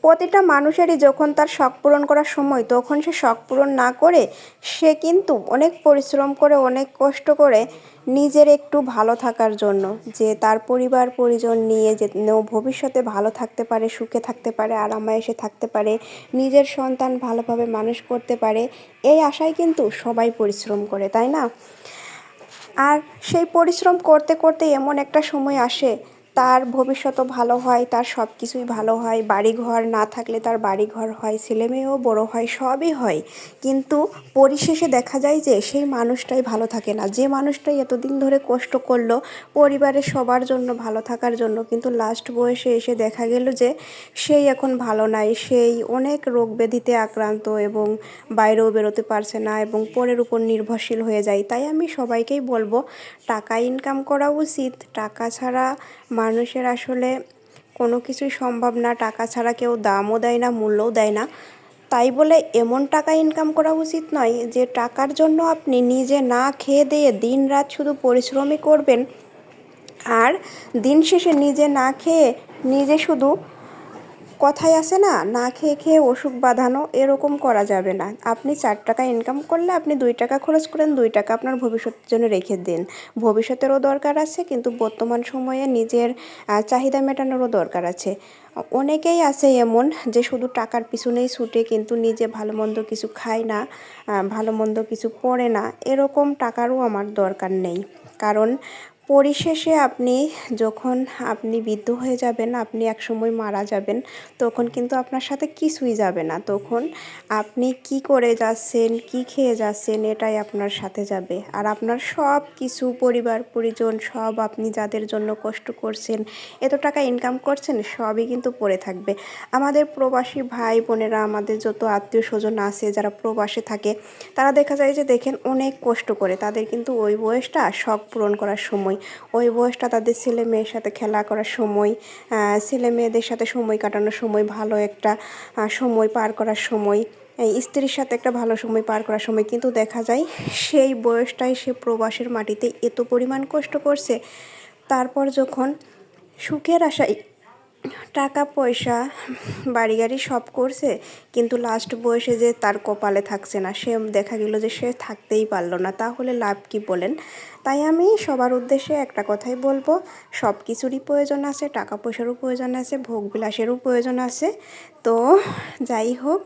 প্রতিটা মানুষেরই যখন তার শখ পূরণ করার সময়, তখন সে শখ পূরণ না করে সে কিন্তু অনেক পরিশ্রম করে, অনেক কষ্ট করে নিজের একটু ভালো থাকার জন্য। যে তার পরিবার, পরিজন নিয়ে যে ভবিষ্যতে ভালো থাকতে পারে, সুখে থাকতে পারে, আরামায়েসে থাকতে পারে, নিজের সন্তান ভালোভাবে মানুষ করতে পারে, এই আশায় কিন্তু সবাই পরিশ্রম করে, তাই না? আর সেই পরিশ্রম করতে করতে এমন একটা সময় আসে তার ভবিষ্যতও ভালো হয়, তার সব কিছুই ভালো হয় বাড়ি ঘর না থাকলে তার বাড়ি ঘর হয় ছেলে মেয়েও বড়ো হয়, সবই হয়। কিন্তু পরিশেষে দেখা যায় যে সেই মানুষটাই ভালো থাকে না। যে মানুষটাই এতদিন ধরে কষ্ট করল পরিবারের সবার জন্য ভালো থাকার জন্য, কিন্তু লাস্ট বয়সে এসে দেখা গেল যে সেই এখন ভালো নাই, সেই অনেক রোগ ব্যাধিতে আক্রান্ত এবং বাইরেও বেরোতে পারছে না এবং পরের উপর নির্ভরশীল হয়ে যায়। তাই আমি সবাইকেই বলব, টাকা ইনকাম করা উচিত, টাকা ছাড়া মানুষের আসলে কোনো কিছুই সম্ভব না, টাকা ছাড়া কেউ দামও দেয় না, মূল্যও দেয় না। তাই বলে এমন টাকা ইনকাম করা উচিত নয় যে টাকার জন্য আপনি নিজে না খেয়ে দিয়ে দিন রাত শুধু পরিশ্রমই করবেন। আর দিন শেষে নিজে না খেয়ে নিজে শুধু কথাই আছে না না খেয়ে খেয়ে অসুখ বাঁধানো এরকম করা যাবে না। আপনি চার টাকা ইনকাম করলে আপনি দুই টাকা খরচ করেন, দুই টাকা আপনার ভবিষ্যতের জন্য রেখে দিন। ভবিষ্যতেরও দরকার আছে, কিন্তু বর্তমান সময়ে নিজের চাহিদা মেটানোরও দরকার আছে। অনেকেই আছে এমন যে শুধু টাকার পিছনেই ছুটে কিন্তু নিজে ভালো মন্দ কিছু খায় না ভালো মন্দ কিছু পড়ে না, এরকম টাকারও আমার দরকার নেই। কারণ পরিশেষে আপনি যখন আপনি বৃদ্ধ হয়ে যাবেন, আপনি একসময় মারা যাবেন, তখন কিন্তু আপনার সাথে কিছুই যাবে না। তখন আপনি কি করে যাচ্ছেন, কি খেয়ে যাচ্ছেন, এটাই আপনার সাথে যাবে। আর আপনার সব কিছু, পরিবার, পরিজন, সব আপনি যাদের জন্য কষ্ট করছেন, এত টাকা ইনকাম করছেন, সবই কিন্তু পড়ে থাকবে। আমাদের প্রবাসী ভাই বোনেরা, আমাদের যত আত্মীয় স্বজন আছে, যারা প্রবাসে থাকে, তারা দেখা যায় যে দেখেন অনেক কষ্ট করে। তাদের কিন্তু ওই বয়সটা শখ পূরণ করার সময়। ওই বয়সটা তাদের ছেলে মেয়ের সাথে খেলা করার সময় ছেলে মেয়েদের সাথে সময় কাটানোর সময়, ভালো একটা সময় পার করার সময় স্ত্রীর সাথে একটা ভালো সময় পার করার সময়, কিন্তু দেখা যায় সেই বয়সটাই সে প্রবাসের মাটিতে এত পরিমাণ কষ্ট করছে। তারপর যখন সুখের আশায় টাকা পয়সা বাড়ি গাড়ি সব করছে, কিন্তু লাস্ট বয়সে যে তার কপালে থাকছে না, সে দেখা গেল যে সে থাকতেই পারল না, তাহলে লাভ কি বলেন? তাই আমি সবার উদ্দেশ্যে একটা কথাই বলব, সব কিছুরই প্রয়োজন আছে টাকা পয়সারও প্রয়োজন আছে ভোগ বিলাসেরও প্রয়োজন আছে, তো যাই হোক,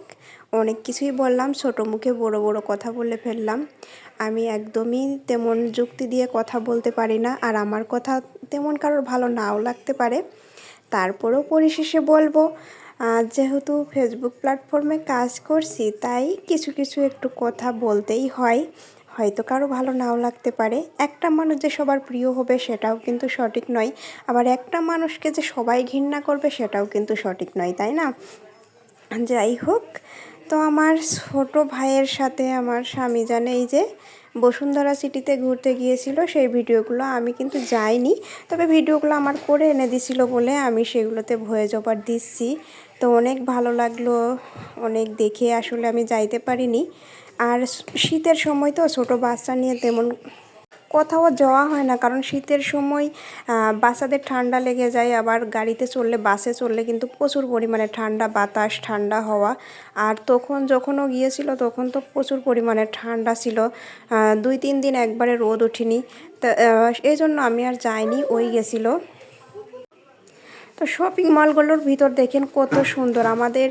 অনেক কিছুই বললাম, ছোটো মুখে বড় বড় কথা বলে ফেললাম, আমি একদমই তেমন যুক্তি দিয়ে কথা বলতে পারি না, আর আমার কথা তেমন কারোর ভালো নাও লাগতে পারে তারপরেও পরিশেষে বলব যেহেতু ফেসবুক প্ল্যাটফর্মে কাজ করছি, তাই কিছু কিছু একটু কথা বলতেই হয়। হয়তো কারও ভালো নাও লাগতে পারে। একটা মানুষ যে সবার প্রিয় হবে সেটাও কিন্তু সঠিক নয়। আবার একটা মানুষকে যে সবাই ঘৃণা করবে সেটাও কিন্তু সঠিক নয়, তাই না? যাই হোক তো আমার ছোট ভাইয়ের সাথে আমার স্বামী জানে এই যে বসুন্ধরা সিটিতে ঘুরতে গিয়েছিল, সেই ভিডিওগুলো আমি কিন্তু যাইনি। তবে ভিডিওগুলো আমার করে এনে দিছিল বলে আমি সেগুলোতে ভয়েস ওভার দিচ্ছি। তো অনেক ভালো লাগল, অনেক দেখে আসলে আমি যাইতে পারিনি। আর শীতের সময় তো ছোট বাচ্চা নিয়ে তেমন কোথাও যাওয়া হয় না। কারণ শীতের সময় বাচ্চাদের ঠান্ডা লেগে যায়, আবার গাড়িতে চললে বাসে চললে কিন্তু প্রচুর পরিমাণে ঠান্ডা, বাতাস, ঠান্ডা হওয়া। আর তখন যখনও গিয়েছিল, তখন তো প্রচুর পরিমাণে ঠান্ডা ছিল। দুই, তিন দিন একবারে রোদ ওঠেনি। তা এই জন্য আমি আর যাইনি, ওই গেছিল। তো শপিং মলগুলোর ভিতর দেখেন কত সুন্দর। আমাদের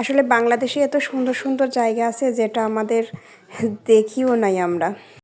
আসলে বাংলাদেশে এত সুন্দর সুন্দর জায়গা আছে, যেটা আমাদের দেখিও নাই আমরা।